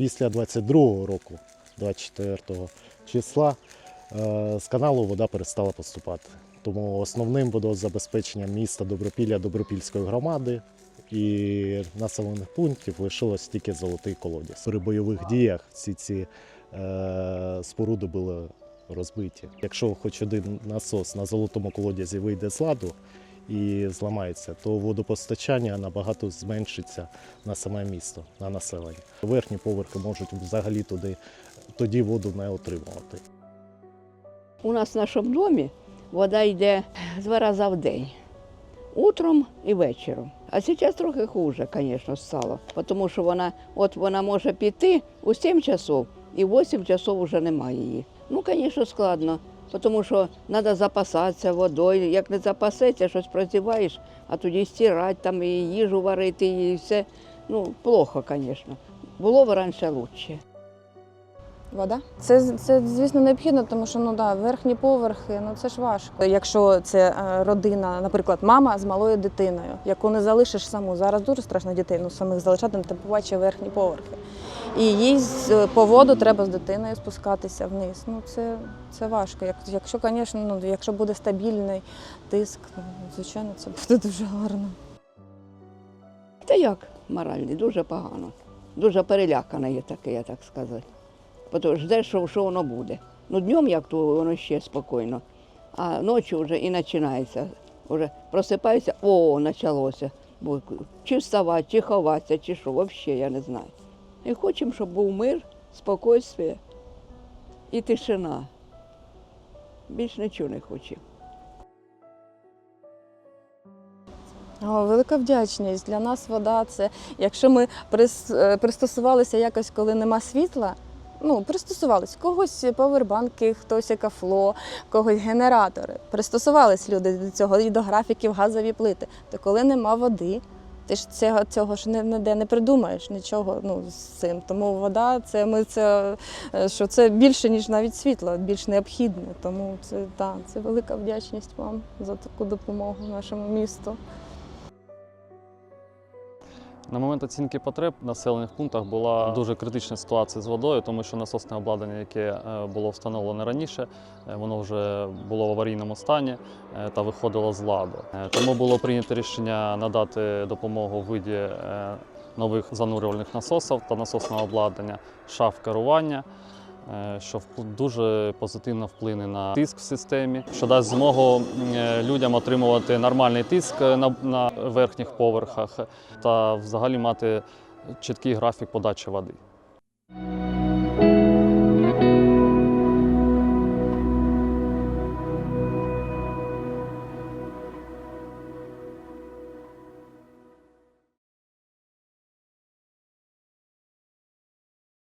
Після 22-го року, 24 числа, е, з каналу вода перестала поступати. Тому основним водозабезпеченням міста Добропілля Добропільської громади і населених пунктів лишилось тільки золотий колодязь. При бойових діях всі ці е, споруди були розбиті. Якщо хоч один насос на золотому колодязі вийде з ладу і зламається, то водопостачання набагато зменшиться на саме місто, на населення. Верхні поверхи можуть взагалі туди тоді воду не отримувати. У нас в нашому домі вода йде два рази в день. Утром і вечором. А зараз трохи хуже, звісно, стало. Тому що вона, от вона може піти у 7 часов і в 8 часов вже немає її. Ну, звісно, складно, тому що треба запасатися водою. Як не запасеться, щось прозіваєш, а тоді стирати, там, і їжу варити, і все. Ну, плохо, звісно. Було б раніше краще. Вода? Це, це звісно необхідно, тому що ну да, верхні поверхи, ну це ж важко. Якщо це е, родина, наприклад, мама з малою дитиною, яку не залишиш саму. Зараз дуже страшно дітей, ну самих залишати, ти побачиш верхні поверхи. І їй з- по воду треба з дитиною спускатися вниз. Ну це, це важко. Як, якщо, звісно, ну, якщо буде стабільний тиск, ну, звичайно, це буде дуже гарно. Та як моральний, дуже погано. Дуже перелякана є таке, я так сказати. Тому ждеш, що, що воно буде. Ну, днем як то воно ще спокійно, а ночі вже і починається. Уже просипаюся, о, почалося. Чи вставати, чи ховатися, чи що, взагалі я не знаю. І хочемо, щоб був мир, спокійствие і тишина. Більш нічого не хочемо. Велика вдячність. Для нас вода це. Якщо ми е, пристосувалися якось, коли нема світла. Ну, пристосувалися. Когось повербанки, хтось екафло, когось генератори. Пристосувались люди до цього і до графіків газові плити. То коли нема води, ти ж цього, цього ж ніде не придумаєш нічого ну, з цим. Тому вода це ми це е, що це більше, ніж навіть світло, більш необхідне. Тому це, да, це велика вдячність вам за таку допомогу нашому місту. На момент оцінки потреб в населених пунктах була дуже критична ситуація з водою, тому що насосне обладнання, яке е, було встановлене раніше, е, воно вже було в аварійному стані е, та виходило з ладу. Тому було прийнято рішення надати допомогу в виді нових занурювальних насосів та насосного обладнання, шаф керування. Е, Що дуже позитивно вплине на тиск в системі, що дасть змогу е, людям отримувати нормальний тиск е, на верхніх поверхах та взагалі мати чіткий графік подачі води.